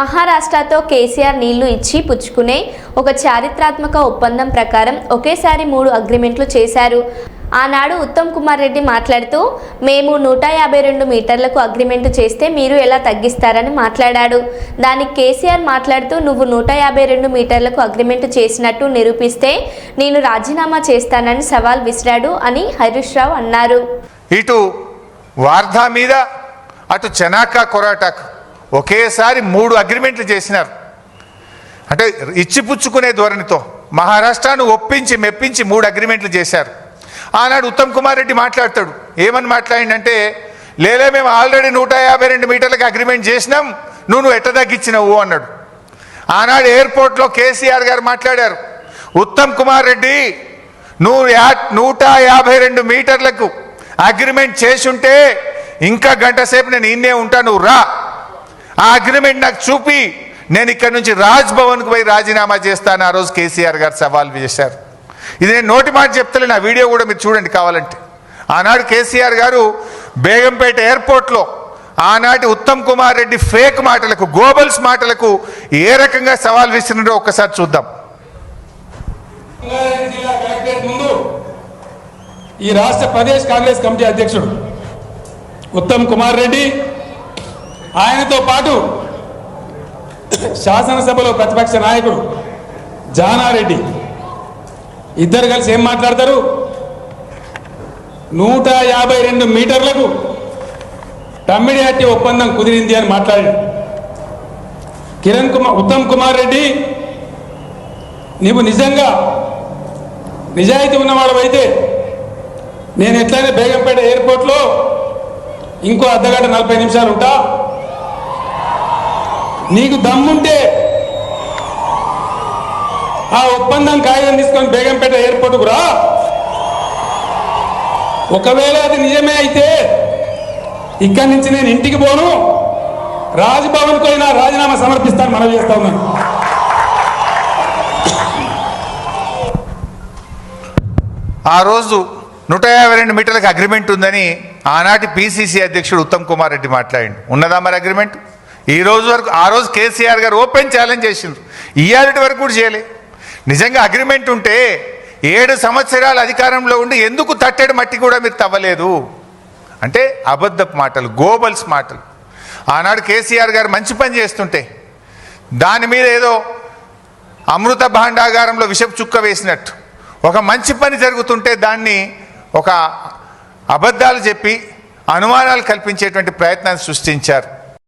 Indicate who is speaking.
Speaker 1: మహారాష్ట్రతో కేసీఆర్ నీళ్ళు ఇచ్చి పుచ్చుకునే ఒక చారిత్రాత్మక ఒప్పందం ప్రకారం ఒకేసారి మూడు అగ్రిమెంట్లు చేశారు. ఆనాడు ఉత్తమ్ కుమార్ రెడ్డి మాట్లాడుతూ మేము నూట యాభై రెండు మీటర్లకు అగ్రిమెంట్ చేస్తే మీరు ఎలా తగ్గిస్తారని మాట్లాడాడు. దానికి కేసీఆర్ మాట్లాడుతూ నువ్వు నూట యాభై రెండు మీటర్లకు అగ్రిమెంట్ చేసినట్టు నిరూపిస్తే నేను రాజీనామా చేస్తానని సవాల్ విసిరాడు అని హరీష్ రావు అన్నారు.
Speaker 2: ఇటు వార్ధా మీద అటు చెనాకా కొరాటాకు ఒకేసారి మూడు అగ్రిమెంట్లు చేసినారు. అంటే ఇచ్చిపుచ్చుకునే ధోరణితో మహారాష్ట్రను ఒప్పించి మెప్పించి మూడు అగ్రిమెంట్లు చేశారు. ఆనాడు ఉత్తమ్ కుమార్ రెడ్డి మాట్లాడతాడు. ఏమని మాట్లాడిందంటే లేలే మేము ఆల్రెడీ నూట యాభై రెండు మీటర్లకు అగ్రిమెంట్ చేసినాం నువ్వు నువ్వు ఎట్ట తగ్గించినవు అన్నాడు. ఆనాడు ఎయిర్పోర్ట్లో కేసీఆర్ గారు మాట్లాడారు. ఉత్తమ్ కుమార్ రెడ్డి నువ్వు యా నూట యాభై రెండు మీటర్లకు అగ్రిమెంట్ చేసుంటే ఇంకా గంట సేపు నేను ఇన్నే ఉంటా నువ్వు రా. ఆ అగ్రిమెంట్ నాకు చూపి నేను ఇక్కడ నుంచి రాజ్భవన్కు పోయి రాజీనామా చేస్తాను. ఆ రోజు కేసీఆర్ గారు సవాల్ చేశారు ఇది నేను నోటి మాట చెప్తలేను. ఆ వీడియో కూడా మీరు చూడండి కావాలంటే. ఆనాడు కేసీఆర్ గారు బేగంపేట ఎయిర్పోర్ట్లో ఆనాటి ఉత్తమ్ కుమార్ రెడ్డి ఫేక్ మాటలకు గోబల్స్ మాటలకు ఏ రకంగా సవాల్ విసిరినో ఒక్కసారి చూద్దాం.
Speaker 3: ముందు ఈ రాష్ట్ర ప్రదేశ్ కాంగ్రెస్ కమిటీ అధ్యక్షుడు ఉత్తమ్ కుమార్ రెడ్డి ఆయనతో పాటు శాసనసభలో ప్రతిపక్ష నాయకుడు జానారెడ్డి. ఇద్దరు కలిసి ఏం మాట్లాడతారు? నూట యాభై రెండు మీటర్లకు తమ్మిడి హట్టి ఒప్పందం కుదిరింది అని మాట్లాడాడు. కిరణ్ కుమార్ ఉత్తమ్ కుమార్ రెడ్డి నీవు నిజంగా నిజాయితీ ఉన్నవాడవైతే నేను ఎట్లయినా బేగంపేట ఎయిర్పోర్ట్లో ఇంకో అర్ధగంట నలభై నిమిషాలు ఉంటా. నీకు దమ్ముంటే ఆ ఒప్పందం కాగితం తీసుకొని బేగంపేట ఎయిర్పోర్ట్కు రా. ఒకవేళ అది నిజమే అయితే ఇక్కడి నుంచి నేను ఇంటికి పోను. రాజ్భవన్కు అయినా రాజీనామా సమర్పిస్తాను మనవి చేస్తా ఉన్నాను.
Speaker 2: ఆ రోజు నూట యాభై రెండు మీటర్లకు అగ్రిమెంట్ ఉందని ఆనాటి పిసిసి అధ్యక్షుడు ఉత్తమ్ కుమార్ రెడ్డి మాట్లాడి ఉన్నదా మరి అగ్రిమెంట్? ఈ రోజు వరకు ఆ రోజు కేసీఆర్ గారు ఓపెన్ ఛాలెంజ్ చేసిండ్రు. ఇయ్యాలటి వరకు కూడా చేయలే. నిజంగా అగ్రిమెంట్ ఉంటే ఏడు సంవత్సరాలు అధికారంలో ఉండి ఎందుకు తట్టెడు మట్టి కూడా మీరు తవ్వలేదు? అంటే అబద్ధపు మాటలు గోబల్స్ మాటలు. ఆనాడు కేసీఆర్ గారు మంచి పని చేస్తుంటే దాని మీద ఏదో అమృత భాండాగారంలో విషపు చుక్క వేసినట్టు. ఒక మంచి పని జరుగుతుంటే దాన్ని ఒక అబద్ధాలు చెప్పి అనుమానాలు కల్పించేటువంటి ప్రయత్నాన్ని సృష్టించారు.